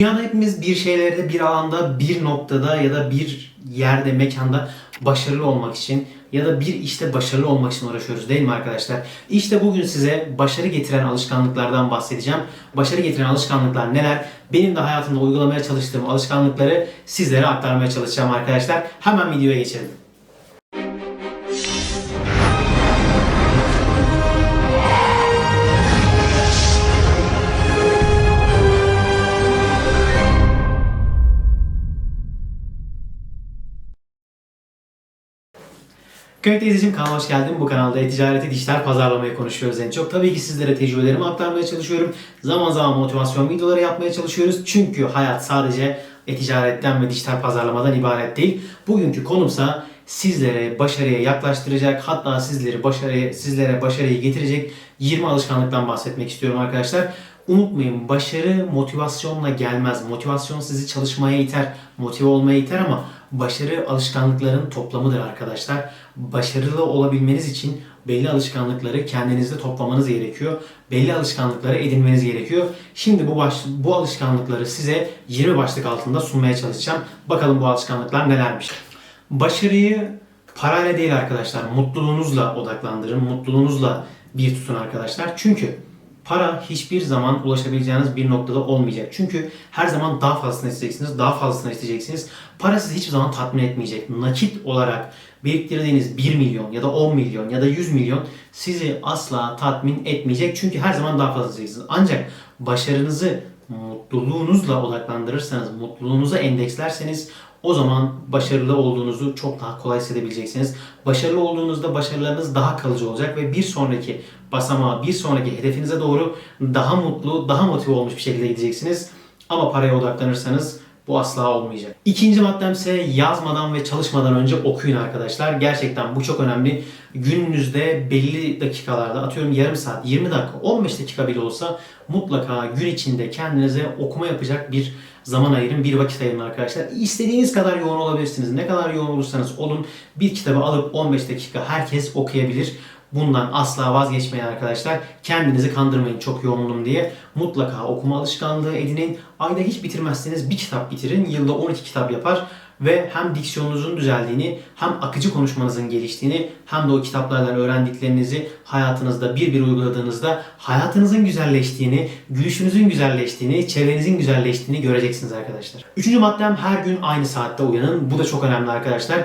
Dünyada hepimiz bir şeylerde, bir alanda, bir noktada ya da bir yerde, mekanda başarılı olmak için ya da bir işte başarılı olmak için uğraşıyoruz değil mi arkadaşlar? İşte bugün size başarı getiren alışkanlıklardan bahsedeceğim. Başarı getiren alışkanlıklar neler? Benim de hayatımda uygulamaya çalıştığım alışkanlıkları sizlere aktarmaya çalışacağım arkadaşlar. Hemen videoya geçelim. Kıymetli izleyicim kanalıma hoş geldin. Bu kanalda e-ticareti, dijital pazarlamayı konuşuyoruz en çok. Tabii ki sizlere tecrübelerimi aktarmaya çalışıyorum. Zaman zaman motivasyon videoları yapmaya çalışıyoruz. Çünkü hayat sadece e-ticaretten ve dijital pazarlamadan ibaret değil. Bugünkü konumsa sizlere başarıya yaklaştıracak, hatta sizleri başarıya, sizlere başarıyı getirecek 20 alışkanlıktan bahsetmek istiyorum arkadaşlar. Unutmayın başarı motivasyonla gelmez. Motivasyon sizi çalışmaya iter, motive olmaya iter ama başarı alışkanlıkların toplamıdır arkadaşlar. Başarılı olabilmeniz için belli alışkanlıkları kendinizde toplamanız gerekiyor. Belli alışkanlıkları edinmeniz gerekiyor. Şimdi bu baş, bu alışkanlıkları size 20 başlık altında sunmaya çalışacağım. Bakalım bu alışkanlıklar nelermiş. Başarıyı parayla değil arkadaşlar, mutluluğunuzla odaklandırın. Mutluluğunuzla bir tutun arkadaşlar. Çünkü para hiçbir zaman ulaşabileceğiniz bir noktada olmayacak. Çünkü her zaman daha fazlasını isteyeceksiniz, daha fazlasını isteyeceksiniz. Para sizi hiçbir zaman tatmin etmeyecek. Nakit olarak biriktirdiğiniz 1 milyon ya da 10 milyon ya da 100 milyon sizi asla tatmin etmeyecek. Çünkü her zaman daha fazla isteyeceksiniz. Ancak başarınızı mutluluğunuzla odaklandırırsanız, mutluluğunuza endekslerseniz o zaman başarılı olduğunuzu çok daha kolay hissedebileceksiniz. Başarılı olduğunuzda başarılarınız daha kalıcı olacak ve bir sonraki basamağa, bir sonraki hedefinize doğru daha mutlu, daha motive olmuş bir şekilde gideceksiniz. Ama paraya odaklanırsanız bu asla olmayacak. İkinci maddem ise yazmadan ve çalışmadan önce okuyun arkadaşlar. Gerçekten bu çok önemli. Gününüzde belli dakikalarda atıyorum yarım saat, 20 dakika, 15 dakika bile olsa mutlaka gün içinde kendinize okuma yapacak bir zaman ayırın, bir vakit ayırın arkadaşlar. İstediğiniz kadar yoğun olabilirsiniz. Ne kadar yoğun olursanız olun bir kitabı alıp 15 dakika herkes okuyabilir. Bundan asla vazgeçmeyin arkadaşlar. Kendinizi kandırmayın çok yoğunluğum diye. Mutlaka okuma alışkanlığı edinin. Ayda hiç bitirmezseniz bir kitap bitirin. Yılda 12 kitap yapar. Ve hem diksiyonunuzun düzeldiğini, hem akıcı konuşmanızın geliştiğini, hem de o kitaplardan öğrendiklerinizi hayatınızda bir bir uyguladığınızda hayatınızın güzelleştiğini, gülüşünüzün güzelleştiğini, çevrenizin güzelleştiğini göreceksiniz arkadaşlar. Üçüncü maddem her gün aynı saatte uyanın. Bu da çok önemli arkadaşlar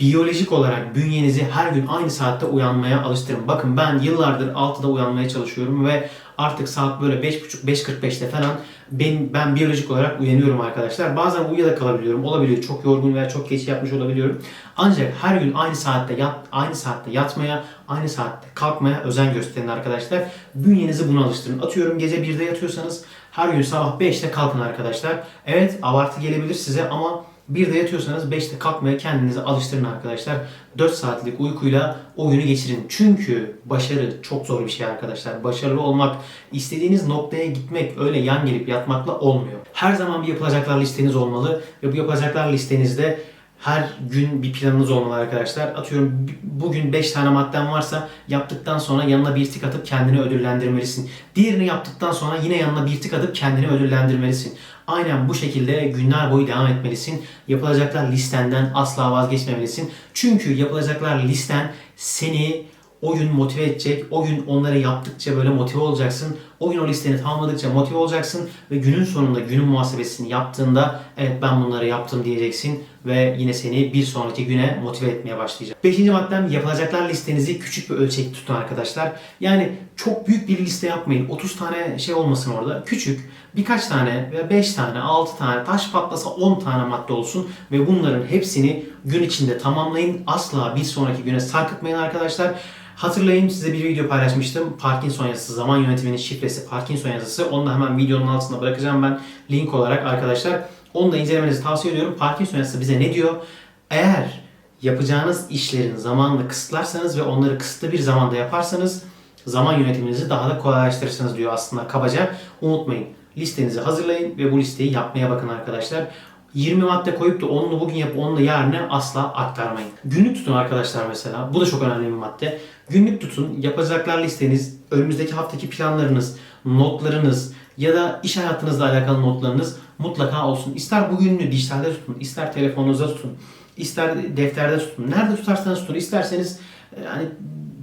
biyolojik olarak bünyenizi her gün aynı saatte uyanmaya alıştırın. Bakın ben yıllardır 6'da uyanmaya çalışıyorum ve artık saat böyle 5.30-5.45'te falan ben, ben biyolojik olarak uyanıyorum arkadaşlar. Bazen uyuya da kalabiliyorum. Olabiliyor. Çok yorgun veya çok geç yapmış olabiliyorum. Ancak her gün aynı saatte yat, aynı saatte yatmaya, aynı saatte kalkmaya özen gösterin arkadaşlar. Bünyenizi buna alıştırın. Atıyorum gece 1'de yatıyorsanız her gün sabah 5'te kalkın arkadaşlar. Evet abartı gelebilir size ama bir de yatıyorsanız 5'te kalkmaya kendinizi alıştırın arkadaşlar. 4 saatlik uykuyla o günü geçirin. Çünkü başarı çok zor bir şey arkadaşlar. Başarılı olmak, istediğiniz noktaya gitmek öyle yan gelip yatmakla olmuyor. Her zaman bir yapılacaklar listeniz olmalı ve bu yapılacaklar listenizde her gün bir planınız olmalı arkadaşlar. Atıyorum bugün 5 tane madden varsa yaptıktan sonra yanına bir tık atıp kendini ödüllendirmelisin. Diğerini yaptıktan sonra yine yanına bir tık atıp kendini ödüllendirmelisin. Aynen bu şekilde günler boyu devam etmelisin. Yapılacaklar listenden asla vazgeçmemelisin. Çünkü yapılacaklar listen seni o gün motive edecek. O gün onları yaptıkça böyle motive olacaksın. O gün o listeni tamamladıkça motive olacaksın ve günün sonunda günün muhasebesini yaptığında evet ben bunları yaptım diyeceksin ve yine seni bir sonraki güne motive etmeye başlayacak. Beşinci maddem yapılacaklar listenizi küçük bir ölçek tutun arkadaşlar. Yani çok büyük bir liste yapmayın. 30 tane şey olmasın orada. Küçük birkaç tane veya 5 tane, 6 tane, taş patlasa 10 tane madde olsun ve bunların hepsini gün içinde tamamlayın. Asla bir sonraki güne sarkıtmayın arkadaşlar. Hatırlayın size bir video paylaşmıştım. Parkinson yazısı, zaman yönetiminin şifresi, Parkinson yazısı. Onu da hemen videonun altına bırakacağım ben link olarak arkadaşlar. Onu da incelemenizi tavsiye ediyorum. Parkinson yazısı bize ne diyor? Eğer yapacağınız işlerin zamanını kısıtlarsanız ve onları kısıtlı bir zamanda yaparsanız zaman yönetiminizi daha da kolaylaştırırsınız diyor aslında kabaca. Unutmayın listenizi hazırlayın ve bu listeyi yapmaya bakın arkadaşlar. 20 madde koyup da onunu bugün yap, onu da yarına asla aktarmayın. Günlük tutun arkadaşlar mesela. Bu da çok önemli bir madde. Günlük tutun. Yapacaklar listeniz, önümüzdeki haftaki planlarınız, notlarınız, ya da iş hayatınızla alakalı notlarınız mutlaka olsun. İster bugününü dijitalde tutun, ister telefonunuzda tutun, ister defterde tutun. Nerede tutarsanız tutun. İsterseniz e, yani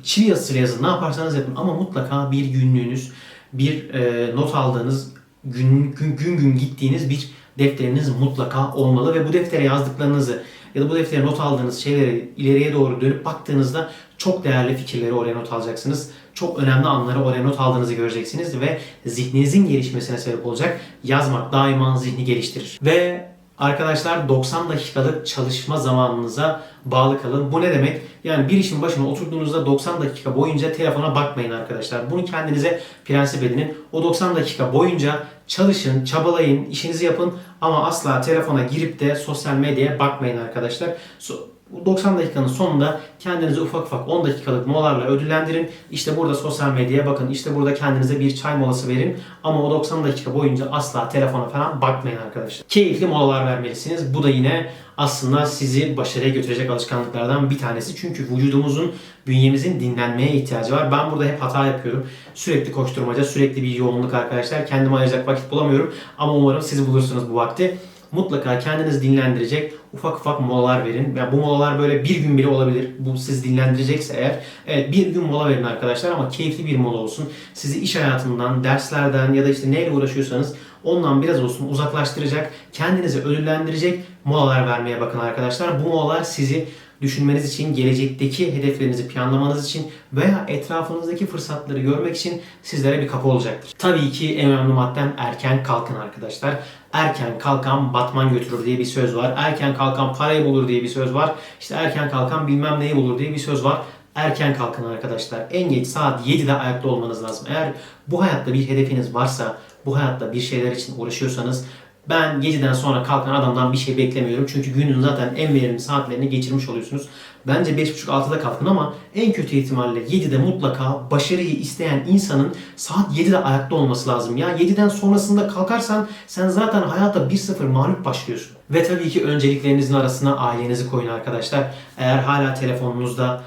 çivi yazısıyla yazın. Ne yaparsanız yapın. Ama mutlaka bir günlüğünüz, bir e, not aldığınız, gün, gün gün gün gittiğiniz bir defteriniz mutlaka olmalı ve bu deftere yazdıklarınızı ya da bu deftere not aldığınız şeyleri ileriye doğru dönüp baktığınızda çok değerli fikirleri oraya not alacaksınız. Çok önemli anları oraya not aldığınızı göreceksiniz ve zihninizin gelişmesine sebep olacak. Yazmak daima zihni geliştirir. Ve arkadaşlar 90 dakikalık çalışma zamanınıza bağlı kalın. Bu ne demek? Yani bir işin başına oturduğunuzda 90 dakika boyunca telefona bakmayın arkadaşlar. Bunu kendinize prensip edinin. O 90 dakika boyunca çalışın, çabalayın, işinizi yapın ama asla telefona girip de sosyal medyaya bakmayın arkadaşlar. So- bu 90 dakikanın sonunda kendinizi ufak ufak 10 dakikalık molalarla ödüllendirin. İşte burada sosyal medyaya bakın. İşte burada kendinize bir çay molası verin. Ama o 90 dakika boyunca asla telefona falan bakmayın arkadaşlar. Keyifli molalar vermelisiniz. Bu da yine aslında sizi başarıya götürecek alışkanlıklardan bir tanesi. Çünkü vücudumuzun, bünyemizin dinlenmeye ihtiyacı var. Ben burada hep hata yapıyorum. Sürekli koşturmaca, sürekli bir yoğunluk arkadaşlar. Kendime ayıracak vakit bulamıyorum. Ama umarım siz bulursunuz bu vakti mutlaka kendinizi dinlendirecek ufak ufak molalar verin. Yani bu molalar böyle bir gün bile olabilir. Bu sizi dinlendirecekse eğer evet bir gün mola verin arkadaşlar ama keyifli bir mola olsun. Sizi iş hayatından, derslerden ya da işte neyle uğraşıyorsanız ondan biraz olsun uzaklaştıracak, kendinizi ödüllendirecek molalar vermeye bakın arkadaşlar. Bu molalar sizi düşünmeniz için, gelecekteki hedeflerinizi planlamanız için veya etrafınızdaki fırsatları görmek için sizlere bir kapı olacaktır. Tabii ki en önemli maddem erken kalkın arkadaşlar. Erken kalkan batman götürür diye bir söz var. Erken kalkan parayı bulur diye bir söz var. İşte erken kalkan bilmem neyi bulur diye bir söz var. Erken kalkın arkadaşlar. En geç saat 7'de ayakta olmanız lazım. Eğer bu hayatta bir hedefiniz varsa, bu hayatta bir şeyler için uğraşıyorsanız ben 7'den sonra kalkan adamdan bir şey beklemiyorum. Çünkü günün zaten en verimli saatlerini geçirmiş oluyorsunuz. Bence 5.30-6'da kalkın ama en kötü ihtimalle 7'de mutlaka başarıyı isteyen insanın saat 7'de ayakta olması lazım. Ya 7'den sonrasında kalkarsan sen zaten hayata 1-0 mağlup başlıyorsun. Ve tabii ki önceliklerinizin arasına ailenizi koyun arkadaşlar. Eğer hala telefonunuzda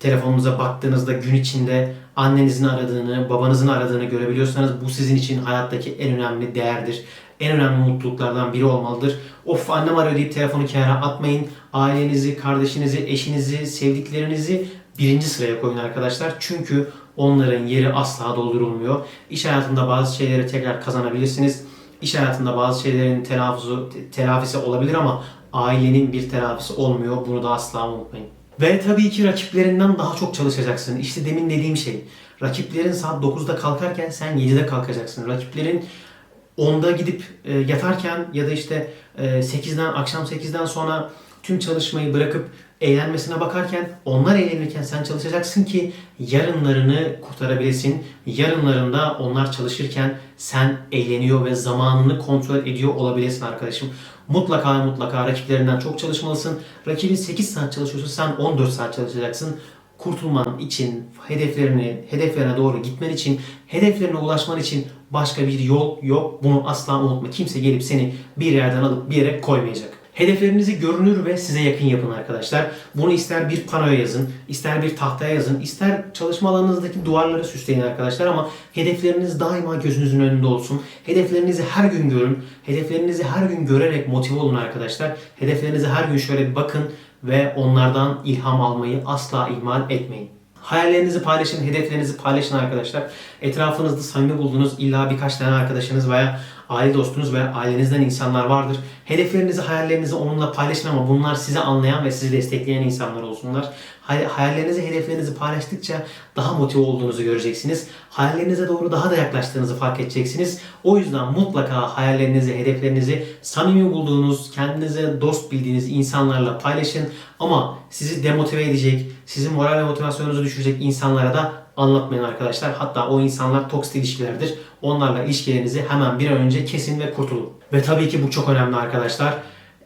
telefonunuza baktığınızda gün içinde annenizin aradığını, babanızın aradığını görebiliyorsanız bu sizin için hayattaki en önemli değerdir. En önemli mutluluklardan biri olmalıdır. Of annem arıyor deyip telefonu kenara atmayın. Ailenizi, kardeşinizi, eşinizi, sevdiklerinizi birinci sıraya koyun arkadaşlar. Çünkü onların yeri asla doldurulmuyor. İş hayatında bazı şeyleri tekrar kazanabilirsiniz. İş hayatında bazı şeylerin telaffuzu, telafisi olabilir ama ailenin bir telafisi olmuyor. Bunu da asla unutmayın. Ve tabii ki rakiplerinden daha çok çalışacaksın. İşte demin dediğim şey. Rakiplerin saat 9'da kalkarken sen 7'de kalkacaksın. Rakiplerin 10'da gidip e, yatarken ya da işte e, 8'den akşam 8'den sonra tüm çalışmayı bırakıp eğlenmesine bakarken onlar eğlenirken sen çalışacaksın ki yarınlarını kurtarabilesin. Yarınlarında onlar çalışırken sen eğleniyor ve zamanını kontrol ediyor olabilesin arkadaşım. Mutlaka mutlaka rakiplerinden çok çalışmalısın. Rakibin 8 saat çalışıyorsa sen 14 saat çalışacaksın kurtulman için, hedeflerini, hedeflerine doğru gitmen için, hedeflerine ulaşman için başka bir yol yok. Bunu asla unutma. Kimse gelip seni bir yerden alıp bir yere koymayacak. Hedeflerinizi görünür ve size yakın yapın arkadaşlar. Bunu ister bir panoya yazın, ister bir tahtaya yazın, ister çalışma alanınızdaki duvarları süsleyin arkadaşlar ama hedefleriniz daima gözünüzün önünde olsun. Hedeflerinizi her gün görün. Hedeflerinizi her gün görerek motive olun arkadaşlar. Hedeflerinizi her gün şöyle bir bakın ve onlardan ilham almayı asla ihmal etmeyin. Hayallerinizi paylaşın, hedeflerinizi paylaşın arkadaşlar. Etrafınızda samimi bulduğunuz illa birkaç tane arkadaşınız veya aile dostunuz veya ailenizden insanlar vardır. Hedeflerinizi, hayallerinizi onunla paylaşın ama bunlar sizi anlayan ve sizi destekleyen insanlar olsunlar. Hay- Hayallerinizi, hedeflerinizi paylaştıkça daha motive olduğunuzu göreceksiniz. Hayallerinize doğru daha da yaklaştığınızı fark edeceksiniz. O yüzden mutlaka hayallerinizi, hedeflerinizi samimi bulduğunuz, kendinize dost bildiğiniz insanlarla paylaşın. Ama sizi demotive edecek, sizin moral ve motivasyonunuzu düşürecek insanlara da anlatmayın arkadaşlar. Hatta o insanlar toksik ilişkilerdir. Onlarla ilişkilerinizi hemen bir an önce kesin ve kurtulun. Ve tabii ki bu çok önemli arkadaşlar.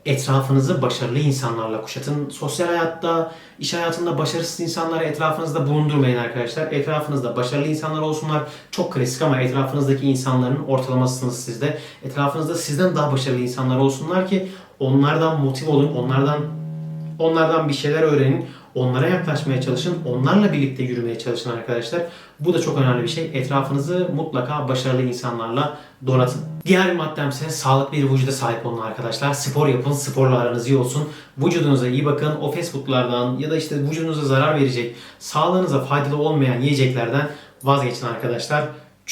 Etrafınızı başarılı insanlarla kuşatın. Sosyal hayatta, iş hayatında başarısız insanları etrafınızda bulundurmayın arkadaşlar. Etrafınızda başarılı insanlar olsunlar. Çok klasik ama etrafınızdaki insanların ortalamasınız sizde. Etrafınızda sizden daha başarılı insanlar olsunlar ki onlardan motive olun, onlardan onlardan bir şeyler öğrenin. Onlara yaklaşmaya çalışın. Onlarla birlikte yürümeye çalışın arkadaşlar. Bu da çok önemli bir şey. Etrafınızı mutlaka başarılı insanlarla donatın. Diğer bir maddem ise sağlıklı bir vücuda sahip olun arkadaşlar. Spor yapın, sporla aranız iyi olsun. Vücudunuza iyi bakın. O fast foodlardan ya da işte vücudunuza zarar verecek, sağlığınıza faydalı olmayan yiyeceklerden vazgeçin arkadaşlar.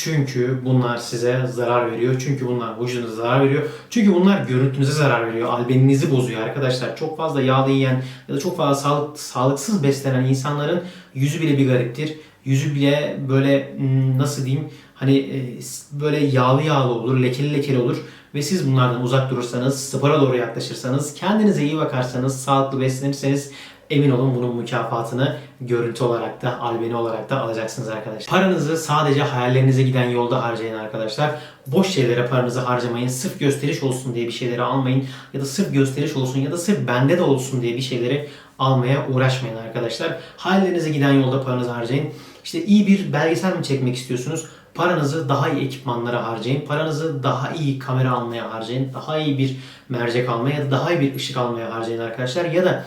Çünkü bunlar size zarar veriyor. Çünkü bunlar vücudunuza zarar veriyor. Çünkü bunlar görüntünüze zarar veriyor. Albeninizi bozuyor arkadaşlar. Çok fazla yağlı yiyen ya da çok fazla sağlık, sağlıksız beslenen insanların yüzü bile bir gariptir. Yüzü bile böyle hmm, nasıl diyeyim hani e, böyle yağlı yağlı olur, lekeli lekeli olur. Ve siz bunlardan uzak durursanız, spora doğru yaklaşırsanız, kendinize iyi bakarsanız, sağlıklı beslenirseniz Emin olun bunun mükafatını görüntü olarak da, albeni olarak da alacaksınız arkadaşlar. Paranızı sadece hayallerinize giden yolda harcayın arkadaşlar. Boş şeylere paranızı harcamayın. Sırf gösteriş olsun diye bir şeyleri almayın. Ya da sırf gösteriş olsun ya da sırf bende de olsun diye bir şeyleri almaya uğraşmayın arkadaşlar. Hayallerinize giden yolda paranızı harcayın. İşte iyi bir belgesel mi çekmek istiyorsunuz? Paranızı daha iyi ekipmanlara harcayın. Paranızı daha iyi kamera almaya harcayın. Daha iyi bir mercek almaya ya da daha iyi bir ışık almaya harcayın arkadaşlar. Ya da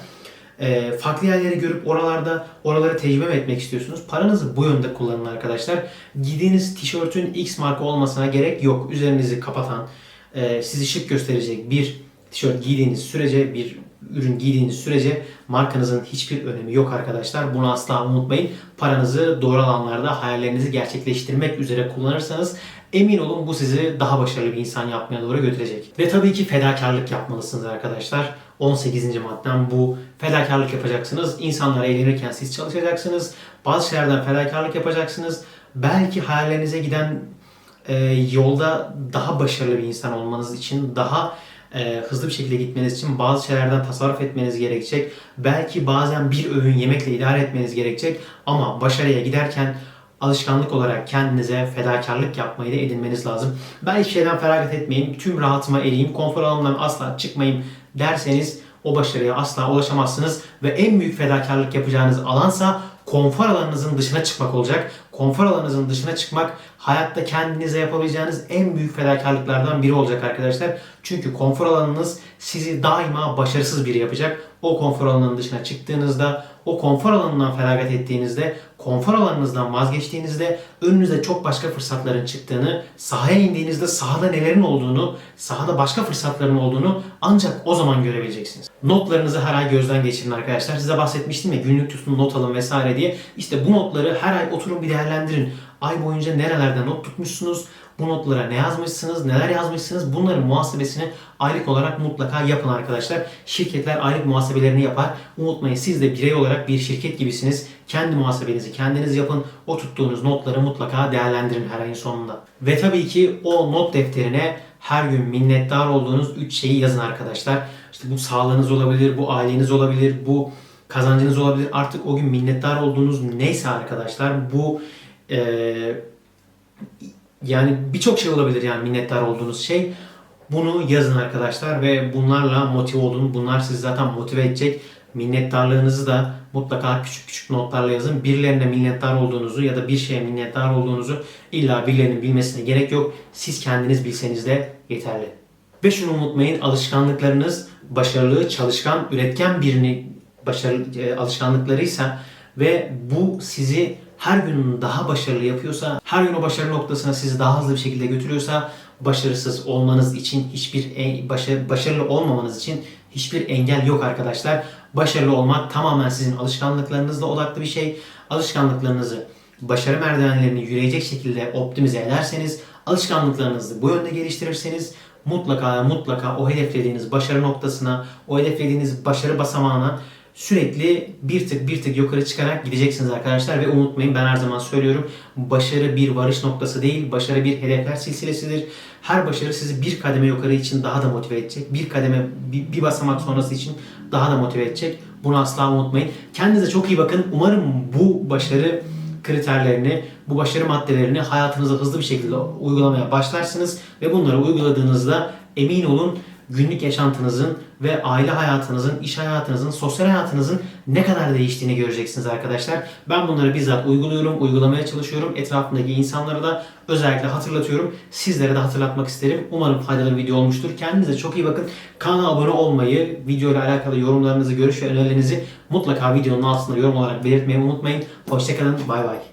e, farklı yerleri görüp oralarda oraları tecrübe etmek istiyorsunuz? Paranızı bu yönde kullanın arkadaşlar. Giydiğiniz tişörtün X marka olmasına gerek yok. Üzerinizi kapatan, e, sizi şık gösterecek bir tişört giydiğiniz sürece, bir ürün giydiğiniz sürece markanızın hiçbir önemi yok arkadaşlar. Bunu asla unutmayın. Paranızı doğru alanlarda hayallerinizi gerçekleştirmek üzere kullanırsanız emin olun bu sizi daha başarılı bir insan yapmaya doğru götürecek. Ve tabii ki fedakarlık yapmalısınız arkadaşlar. 18. maddem bu. Fedakarlık yapacaksınız. İnsanlar eğlenirken siz çalışacaksınız. Bazı şeylerden fedakarlık yapacaksınız. Belki hayallerinize giden e, yolda daha başarılı bir insan olmanız için, daha e, hızlı bir şekilde gitmeniz için bazı şeylerden tasarruf etmeniz gerekecek. Belki bazen bir öğün yemekle idare etmeniz gerekecek. Ama başarıya giderken alışkanlık olarak kendinize fedakarlık yapmayı da edinmeniz lazım. Ben hiçbir şeyden feragat etmeyeyim, tüm rahatıma ereyim, konfor alanından asla çıkmayayım derseniz o başarıya asla ulaşamazsınız ve en büyük fedakarlık yapacağınız alansa konfor alanınızın dışına çıkmak olacak. Konfor alanınızın dışına çıkmak hayatta kendinize yapabileceğiniz en büyük fedakarlıklardan biri olacak arkadaşlar. Çünkü konfor alanınız sizi daima başarısız biri yapacak. O konfor alanının dışına çıktığınızda, o konfor alanından feragat ettiğinizde, konfor alanınızdan vazgeçtiğinizde önünüze çok başka fırsatların çıktığını, sahaya indiğinizde sahada nelerin olduğunu, sahada başka fırsatların olduğunu ancak o zaman görebileceksiniz. Notlarınızı her ay gözden geçirin arkadaşlar. Size bahsetmiştim ya günlük tutun, not alın vesaire diye. İşte bu notları her ay oturun bir değerlendirin. Ay boyunca nerelerde not tutmuşsunuz, bu notlara ne yazmışsınız, neler yazmışsınız bunların muhasebesini aylık olarak mutlaka yapın arkadaşlar. Şirketler aylık muhasebelerini yapar. Unutmayın siz de birey olarak bir şirket gibisiniz. Kendi muhasebenizi kendiniz yapın. O tuttuğunuz notları mutlaka değerlendirin her ayın sonunda. Ve tabii ki o not defterine her gün minnettar olduğunuz 3 şeyi yazın arkadaşlar. İşte bu sağlığınız olabilir, bu aileniz olabilir, bu kazancınız olabilir. Artık o gün minnettar olduğunuz neyse arkadaşlar bu eee yani birçok şey olabilir yani minnettar olduğunuz şey. Bunu yazın arkadaşlar ve bunlarla motive olun. Bunlar sizi zaten motive edecek. Minnettarlığınızı da mutlaka küçük küçük notlarla yazın. Birilerine minnettar olduğunuzu ya da bir şeye minnettar olduğunuzu illa birilerinin bilmesine gerek yok. Siz kendiniz bilseniz de yeterli. Ve şunu unutmayın alışkanlıklarınız başarılı, çalışkan, üretken birini başarılı e, alışkanlıklarıysa ve bu sizi her gün daha başarılı yapıyorsa, her gün o başarı noktasına sizi daha hızlı bir şekilde götürüyorsa başarısız olmanız için hiçbir en- başarı, başarılı olmamanız için hiçbir engel yok arkadaşlar. Başarılı olmak tamamen sizin alışkanlıklarınızla odaklı bir şey. Alışkanlıklarınızı başarı merdivenlerini yürüyecek şekilde optimize ederseniz, alışkanlıklarınızı bu yönde geliştirirseniz mutlaka mutlaka o hedeflediğiniz başarı noktasına, o hedeflediğiniz başarı basamağına sürekli bir tık bir tık yukarı çıkarak gideceksiniz arkadaşlar ve unutmayın ben her zaman söylüyorum başarı bir varış noktası değil başarı bir hedefler silsilesidir. Her başarı sizi bir kademe yukarı için daha da motive edecek. Bir kademe bir, bir basamak sonrası için daha da motive edecek. Bunu asla unutmayın. Kendinize çok iyi bakın. Umarım bu başarı kriterlerini, bu başarı maddelerini hayatınıza hızlı bir şekilde uygulamaya başlarsınız ve bunları uyguladığınızda emin olun günlük yaşantınızın ve aile hayatınızın, iş hayatınızın, sosyal hayatınızın ne kadar değiştiğini göreceksiniz arkadaşlar. Ben bunları bizzat uyguluyorum, uygulamaya çalışıyorum. Etrafımdaki insanlara da özellikle hatırlatıyorum. Sizlere de hatırlatmak isterim. Umarım faydalı bir video olmuştur. Kendinize çok iyi bakın. Kanala abone olmayı, video ile alakalı yorumlarınızı, görüş ve önerilerinizi mutlaka videonun altında yorum olarak belirtmeyi unutmayın. Hoşçakalın, bay bay.